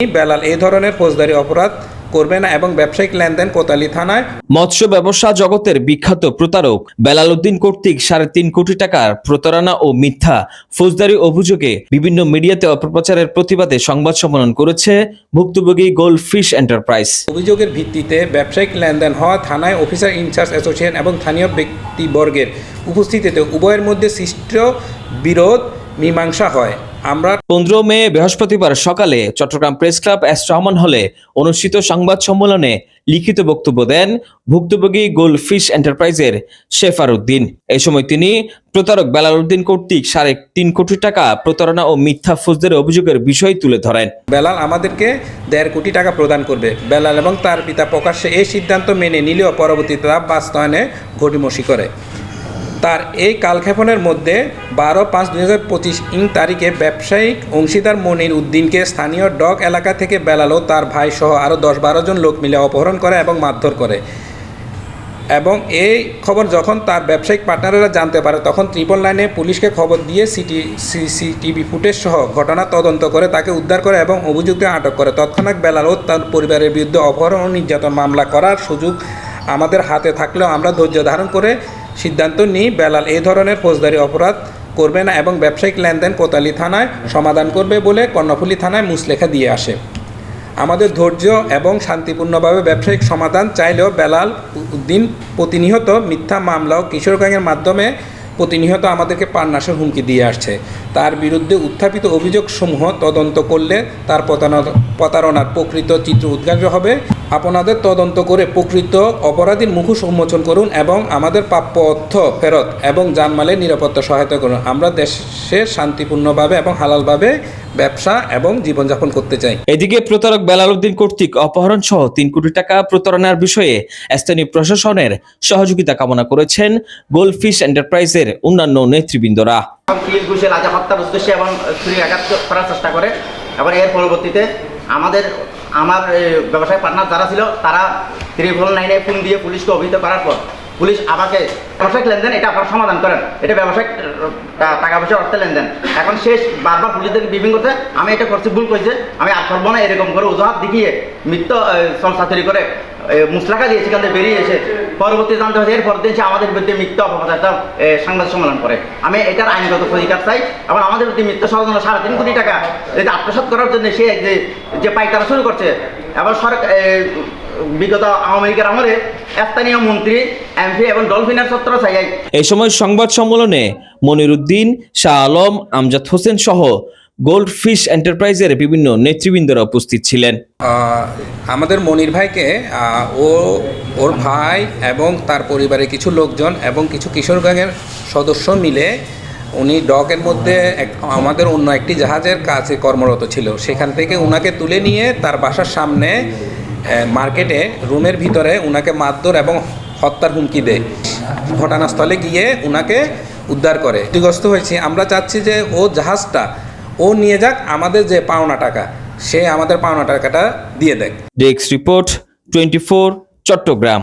বেলাল এই ধরনের ফৌজদারি অপরাধ করবে না এবং ব্যবসায়িক লেনদেন কোতালি থানায় মৎস্য ব্যবসা জগতের বিখ্যাত প্রতারক বেলাল উদ্দিন কর্তৃক সাড়ে তিন কোটি টাকার প্রতারণা ও মিথ্যা ফৌজদারি অভিযোগে বিভিন্ন মিডিয়াতে অপপ্রচারের প্রতিবাদে সংবাদ সম্মেলন করেছে ভুক্তভোগী গোল্ড ফিশ এন্টারপ্রাইজ। অভিযোগের ভিত্তিতে ব্যবসায়িক লেনদেন হওয়া থানায় অফিসার ইনচার্জ অ্যাসোসিয়েশন এবং স্থানীয় ব্যক্তিবর্গের উপস্থিতিতে উভয়ের মধ্যে সৃষ্ট বিরোধ মীমাংসা হয়। আমরা পনেরো মে, বৃহস্পতিবার সকালে Chattogram press club S Rahman হলে অনুষ্ঠিত সংবাদ সম্মেলনে লিখিত বক্তব্য দেন ভুক্তভোগী গোল্ড ফিশ এন্টারপ্রাইজের শেফার উদ্দিন। এই সময় তিনি প্রতারক বেলাল উদ্দিন কর্তৃক সাড়ে তিন কোটি টাকা প্রতারণা ও মিথ্যা ফৌজদারি অভিযোগের বিষয় তুলে ধরেন। বেলাল আমাদেরকে দেড় কোটি টাকা প্রদান করবে। বেলাল এবং তার পিতা প্রকাশ্যে এই সিদ্ধান্ত মেনে নিলেও পরবর্তীতে তা বাস্তবায়নে ঘটিমসি করে। তার এই কালক্ষেপণের মধ্যে বারো পাঁচ দুই হাজার পঁচিশ ইং তারিখে ব্যবসায়িক অংশীদার মনির উদ্দিনকে স্থানীয় ডক এলাকা থেকে বেলালো তার ভাই সহ আরও দশ বারো জন লোক মিলে অপহরণ করে এবং মারধর করে। এবং এই খবর যখন তার ব্যবসায়িক পার্টনাররা জানতে পারে, তখন ট্রিপল লাইনে পুলিশকে খবর দিয়ে সিটি, সিসিটিভি ফুটেজ সহ ঘটনা তদন্ত করে তাকে উদ্ধার করে এবং অভিযুক্ত আটক করে। তৎক্ষণাৎ বেলালো তার পরিবারের বিরুদ্ধে অপহরণ ও নির্যাতন মামলা করার সুযোগ আমাদের হাতে থাকলেও আমরা ধৈর্য ধারণ করে সিদ্ধান্ত নিয়ে বেলাল এই ধরনের ফৌজদারি অপরাধ করবে না এবং ব্যবসায়িক লেনদেন কোতালি থানায় সমাধান করবে বলে কর্ণফুলী থানায় মুসলেখা দিয়ে আসে। আমাদের ধৈর্য এবং শান্তিপূর্ণভাবে ব্যবসায়িক সমাধান চাইলেও বেলাল উদ্দিন প্রতিনিয়ত মিথ্যা মামলা ও কিশোরগঞ্জের মাধ্যমে প্রতিনিয়ত আমাদেরকে প্রাণনাশের হুমকি দিয়ে আসছে। তার বিরুদ্ধে উত্থাপিত অভিযোগসমূহ তদন্ত করলে তার প্রতারণা- প্রতারণার প্রকৃত চিত্র উদ্ঘাটন হবে। আপনাদের তদন্ত করে প্রকৃত অপরাধীর মুখোশ উন্মোচন করুন এবং আমাদের প্রাপ্য অর্থ ফেরত এবং জানমালের নিরাপত্তা সহায়তা করুন। আমরা দেশে শান্তিপূর্ণভাবে এবং হালালভাবে ব্যবসা এবং জীবনযাপন করতে চাই। এদিকে প্রতারক বেলাল উদ্দিন কর্তৃক অপহরণ সহ তিন কোটি টাকা প্রতারণার বিষয়ে স্থানীয় প্রশাসনের সহযোগিতা কামনা করেছেন গোল্ড ফিশ এন্টারপ্রাইজের অন্যান্য নেতৃবৃন্দরা। ঘুষে লাজা হত্যার উদ্দেশ্যে এবং ছুরি আঘাত করার চেষ্টা করে এবং এর পরবর্তীতে আমাদের আমার এ, ব্যবসায়িক পার্টনার যারা ছিল তারা ত্রিপল নাইনে ফোন দিয়ে পুলিশকে অভিহিত করার পর পুলিশ আমাকে ব্যবসায়িক লেনদেন এটা আপনারা সমাধান করেন। এটা ব্যবসায়িক টাকা পয়সা অর্থের লেনদেন। এখন শেষ বারবার পুলিশদেরকে বিভিন্ন করছে আমি এটা করছি ভুল করেছে আমি আর করব না এরকম করে অজুহাত দেখিয়ে মিথ্য সংস্থা তৈরি করে মুসলাকা দিয়ে সেখান থেকে বেরিয়ে এসে পরবর্তী জানতে হয়েছে এর পরের দিন সে আমাদের বিরুদ্ধে মিথ্যা অপপ্রচার এ, সংবাদ সম্মেলন করে। আমি এটার আইনগত প্রতিকার চাই এবং আমাদের বিরুদ্ধে মিথ্যা ষড়যন্ত্র সাড়ে তিন কোটি টাকা এটা আত্মসাৎ করার জন্য সে যে যে পাইকারা শুরু করছে এবং সরকার এ, বিগত আওয়ামী লীগের আমলে স্থানীয় মন্ত্রী এমপি এবং ডলফিনের ছত্র ছাই এই সময় সংবাদ সম্মেলনে মনিরুদ্দিন শাহ আলম আমজাদ হোসেন সহ গোল্ড ফিশ এন্টারপ্রাইজের বিভিন্ন নেতৃবৃন্দরা উপস্থিত ছিলেন। আমাদের মনির ভাইকে ও ওর ভাই এবং তার পরিবারের কিছু লোকজন এবং কিছু কিশোর গ্যাংয়ের সদস্য মিলে উনি ডকের মধ্যে এক, আমাদের অন্য একটি জাহাজের কাছে কর্মরত ছিল। সেখান থেকে উনাকে তুলে নিয়ে তার বাসার সামনে মার্কেটে, রুমের ভিতরে উনাকে মারধর এবং হত্যার হুমকি দেয়। ঘটনাস্থলে গিয়ে উনাকে উদ্ধার করে। ক্ষতিগ্রস্ত হয়েছে। আমরা চাচ্ছি যে ও জাহাজটা ও নিয়ে যাক আমাদের যে পাওনা টাকা, সে আমাদের পাওনা টাকাটা দিয়ে দেয়। Desk report twenty Chattogram.